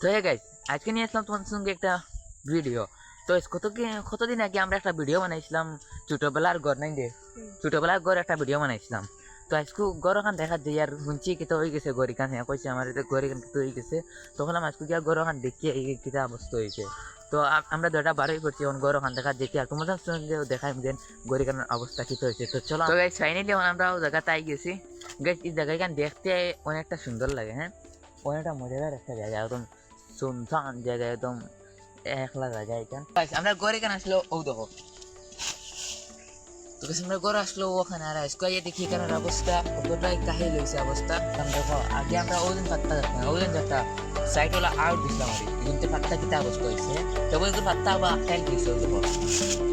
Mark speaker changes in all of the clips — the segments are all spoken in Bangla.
Speaker 1: তো হ্যাঁ গাইস আজকে নিয়ে আসলাম তোমাদের সঙ্গে একটা ভিডিও তো কত কতদিন আগে আমরা একটা ভিডিও বানাইছিলাম ছোটবেলার ঘর নাই দে ছোটবেলার ঘর একটা ভিডিও বানাইছিলাম। তো আজকে গড় খান দেখা যায় আর শুনছি কিতা হয়ে গেছে গড়ি কান হ্যাঁ কইছে আমার এতে গড়ি কান কিতা হয়ে গেছে। তখন আমি আজকে গিয়া গড় খান দেখি এই কিতা অবস্থা হয়েছে। তো আমরা দুটা বারোই করছি এখন গড় ওখান দেখা দেখি আর তোমাদের সঙ্গে দেখাই দেন গড়ি কানের অবস্থা কিতা হয়েছে। তো চলো তো গাইস ফাইনালি আমরা ও জায়গাতে আই গেছি। গাইস এই জায়গা কান দেখতে অনেকটা সুন্দর লাগে হ্যাঁ? অনেকটা মজাদার একটা জায়গা একদম শুনশান জায়গা একদম একলা জায়গা এটা আমরা গড়ি কান আসলো? ও দেখো। তো আমরা গড় আসলো ওখানে, আর ইয়ে দেখি এখানের অবস্থা। কতটাই কাহিল হয়েছে অবস্থা। দেখো, আগে আমরা ওদিন পাত্তা দেখতাম না ওদিন একটা সাইড হলো আউট দিছিলাম আর কিন্তু পাত্তা কিতা অবস্থা হয়েছে তবে এগুলো পাত্তা বা টাইল দিয়েছে ওই দেখো।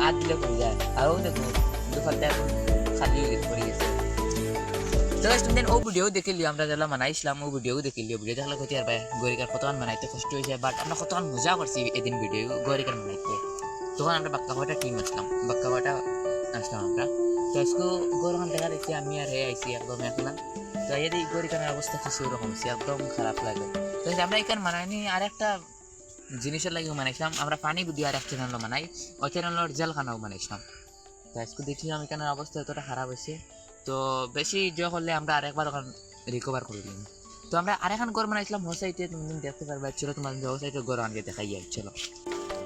Speaker 1: আর দিলে পড়ে যায়। আর ও দেখো কিন্তু পাত্তা এখন খালি পড়ে গেছে। তো ও ভিডিও দেখে লিও আমরা যেগুলো বানাইছিলাম ও ভিডিও দেখে লিও ভিডিও দেখলে কোথায় আর ভাই গরিকার কতক্ষণ বানাইতে কষ্ট হয়েছে বাট আমরা কতক্ষণ মজা করছি এদিন ভিডিও গরিকার বানাইতে। তখন আমরা বাক্কা ভাটা টিম আসলাম। বাক্কা ভাটা আসলাম আমরা। তো আজকে গরম দেখা দেখছি, আমি আর হে আইসি একদম একলা। তো এর এই গরিকানের অবস্থা কিছু হচ্ছে একদম খারাপ লাগে। তো আমরা এখানে মানাইনি আর একটা জিনিসের লাগে বানাইছিলাম আমরা পানি বুদ্ধি আর এক চ্যানেলও বানাই ওই চ্যানেলের জেলখানাও বানাইছিলাম তো আজকে দেখলাম এখানের অবস্থা এতটা খারাপ হয়েছে। তো বেশি জয় করলে আমরা আরেকবার ওখানে রিকভার করে দিলাম। তো আমরা আরেকখান ঘর বানাইছিলাম হোল সাইডে তুমি দেখতে পারবে চলো তোমার হোল সাইডে ঘর আনকে দেখাই যাই চলো।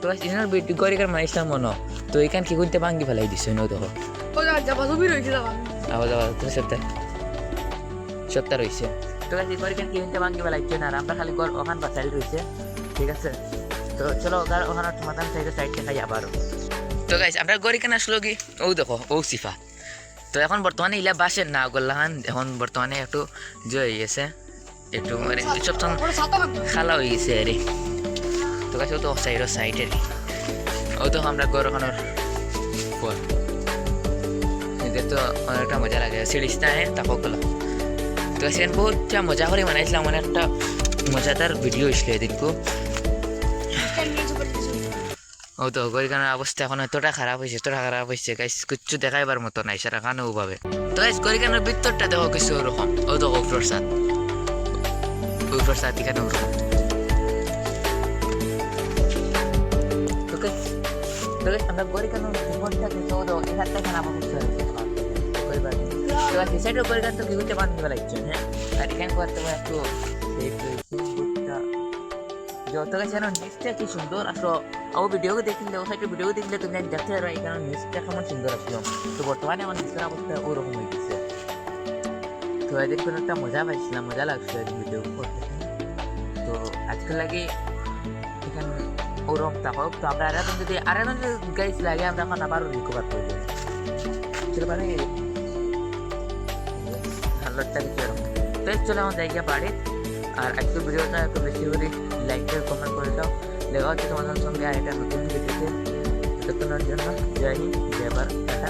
Speaker 1: তো এখানে গরিকার বানাইছিলাম মনো। তো এখান কি করতে ভাঙ্গি ফেলাই দিছে নো দেখো।
Speaker 2: ও যা যাবা তুমি
Speaker 1: আবার আবার সত্য সত্য রয়েছে। তো গাইস এই গরিকার কি করতে ভাঙ্গি ফেলাইছে না আমরা খালি ঘর ওখান বাসাইল রয়েছে ঠিক আছে? তো চলো ওখানে সমাধান সাইডে সাইড দেখাই আবারও। তো গাইস আমরা গরিকান আসলো কি? ও দেখো ও সিফা। তো এখন বর্তমানে ইলা বাসের না গোল্লাহান এখন বর্তমানে একটু জয় হয়ে গেছে একটু মানে সব খালা হয়ে গেছে আরে। তো ও তো সাইডের সাইডের ও তো আমরা গরখানোর পর। এদের তো অনেকটা মজা লাগে সিরিজটা হ্যাঁ তাকো গেলো। তো সেখানে বহুতটা মজা করে বানাইছিলাম মানে একটা মজাদার ভিডিও এসলো এদিনকু ও তো গরিকানোর অবস্থা এখন এতটা খারাপ হয়েছে এতটা খারাপ হয়েছে গাইস কিচ্ছু দেখাইবার মতো নাই, সেটা কানে ওভাবে তো গাইস গরিকানোর ভিতরটা দেখো কিছু ওরকম ও তো উপর সাত উপর সাত এখানে ওরকম তো তো আমরা গরিকানোর কিছু ও তো এখানে। আমার বুঝতে পারছি তো সাইডে গরিকান তো কি করতে বান্ধি ফেলাইছেন হ্যাঁ আর এখানে করতে পারে একটু গেছে যেন নিচটা কি সুন্দর আসলো ও ভিডিও দেখলে ও সাইডে ভিডিও দেখলে তুমি দেখতে পারো এখানে নিচটা কেমন সুন্দর আসলো তো বর্তমানে আমার নিচের অবস্থা ওরকম হয়ে গেছে তো এদের একটা মজা পাইছিলাম মজা লাগছে এদের ভিডিও করতে তো আজকাল লাগে এখানে ওরকম থাকুক তো আমরা আরেকজন যদি আরেকজন যদি গাইস লাগে আমরা এখন আবার রিকভার করে দেবো সেটা মানে হাল্লারটা কিছু এরকম তো এই চলে আমার জায়গা বাড়ি আর আজকের ভিডিওটা একটু বেশি করে লাইক করে কমেন্ট করে দাও। দেখা হচ্ছে তোমাদের সঙ্গে আর একটা নতুন ভিডিওতে ততক্ষণের জন্য জয় হিন্দ, জয় ভারত, টাটা।